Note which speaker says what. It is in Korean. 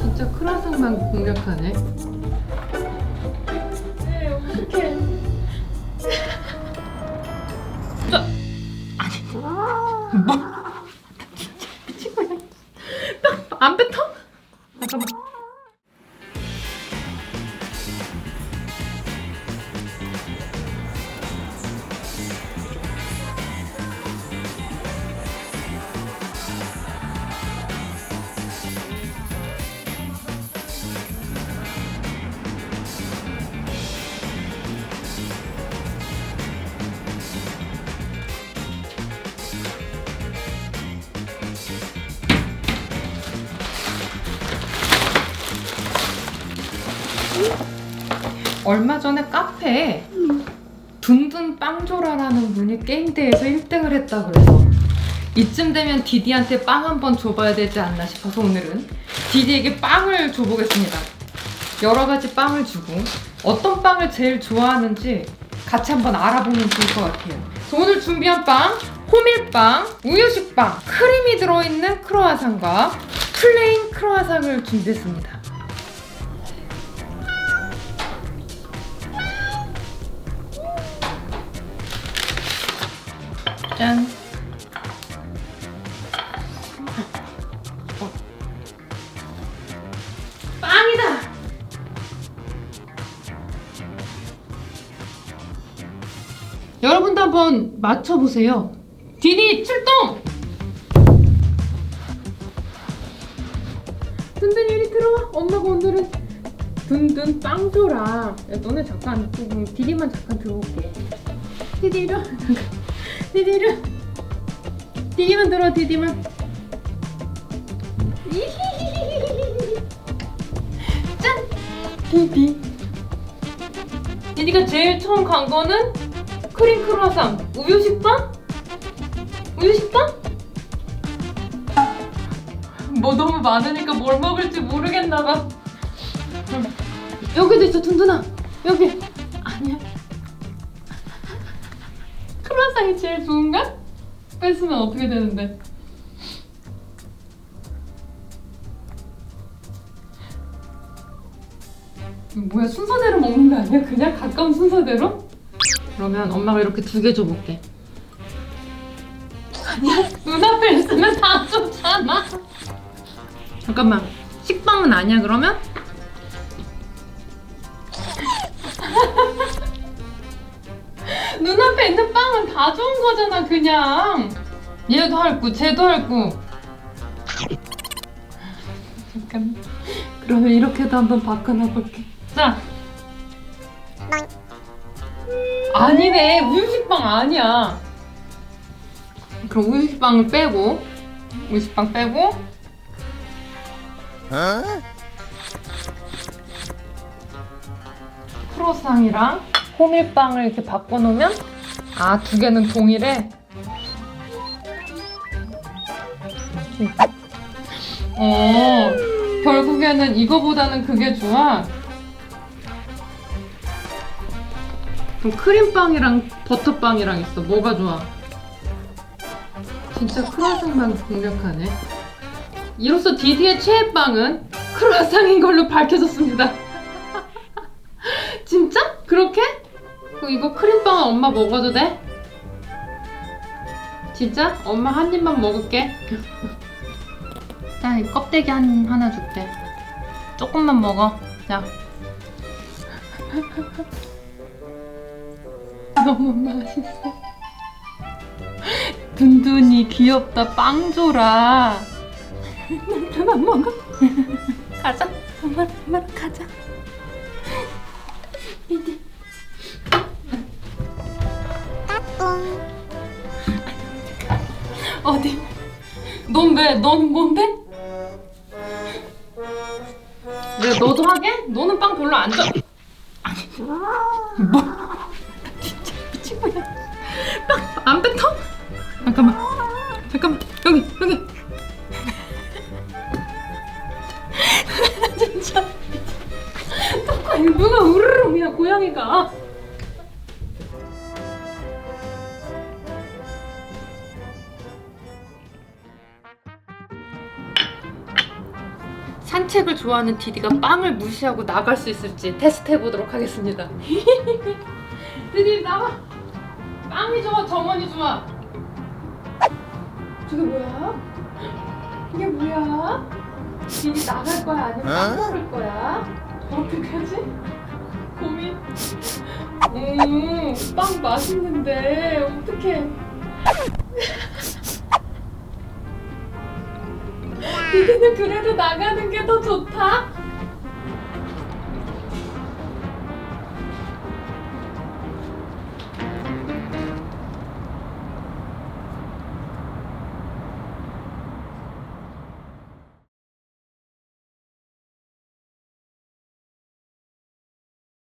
Speaker 1: 진짜 크라상만 공략하네.
Speaker 2: 네,
Speaker 1: 얼마 전에 카페에 둔둔 빵조라라는 분이 게임대회에서 1등을 했다 그래서 이쯤 되면 디디한테 빵 한 번 줘봐야 되지 않나 싶어서 오늘은 디디에게 빵을 줘보겠습니다. 여러 가지 빵을 주고 어떤 빵을 제일 좋아하는지 같이 한번 알아보면 좋을 것 같아요. 그래서 오늘 준비한 빵, 호밀빵, 우유식빵, 크림이 들어있는 크로아상과 플레인 크로아상을 준비했습니다. 짠. 어. 빵이다. 여러분도 한번 맞춰보세요. 디디 출동! 든든 이리 들어와. 엄마가 오늘은 든든 빵 줘라. 야, 너네 잠깐 좀 디디만 잠깐 들어올게. 디디 이리 와. 잠깐. 디디 이리 와. 디디만 들어와 디디만. 짠. 디디. 디디가 제일 처음 간 거는 크림 크루아상 우유 식빵? 우유 식빵? 뭐 너무 많으니까 뭘 먹을지 모르겠나 봐. 여기도 있어 둔둔아 여기 아니야 크루아상이 제일 좋은가? 뺏으면 어떻게 되는데? 뭐야 순서대로 먹는 거 아니야? 그냥 가까운 순서대로? 그러면 엄마가 이렇게 두 개 줘볼게. 아니야 눈앞에 있으면 다 좋잖아. 잠깐만 식빵은 아니야 그러면? 눈앞에 있는 빵은 다 좋은 거잖아 그냥. 얘도 할구 쟤도 할구. 잠깐. 그러면 이렇게도 한번 바꿔놔 볼게. 자. 아니네 우유식빵 아니야. 그럼 우유식빵을 빼고 우유식빵 빼고 크로상이랑 호밀빵을 이렇게 바꿔놓으면 아 두 개는 동일해. 어 결국에는 이거보다는 그게 좋아. 그럼 크림빵이랑 버터빵이랑 있어. 뭐가 좋아? 진짜 크로아상만 공략하네. 이로써 디디의 최애 빵은 크로아상인 걸로 밝혀졌습니다. 진짜? 그렇게? 그럼 이거 크림빵은 엄마 먹어도 돼? 진짜? 엄마 한 입만 먹을게. 자, 이 껍데기 한, 하나 줄게. 조금만 먹어. 자. 너무 맛있어. 둔둔이 귀엽다. 빵 줘라. 난안 먹어. 가자. 엄마, 엄마 가자. 넌 왜? 넌 뭔데? 내가 너도 하게? 너는 빵 별로 안 좋아. 뭐? 진짜 미친 거야. 빵안 뱉어? 잠깐만. 잠깐만. 여기 여기. 진짜. 누가 우르르 고양이가. 산책을 좋아하는 디디가 빵을 무시하고 나갈 수 있을지 테스트 해보도록 하겠습니다. 디디 나와. 빵이 좋아, 정원이 좋아. 저게 뭐야? 이게 뭐야? 디디 나갈 거야 아니면 빵 먹을 거야? 어떻게 하지? 고민. 음, 빵 맛있는데 어떡해. 디디는 그래도 나가는 게 더 좋다.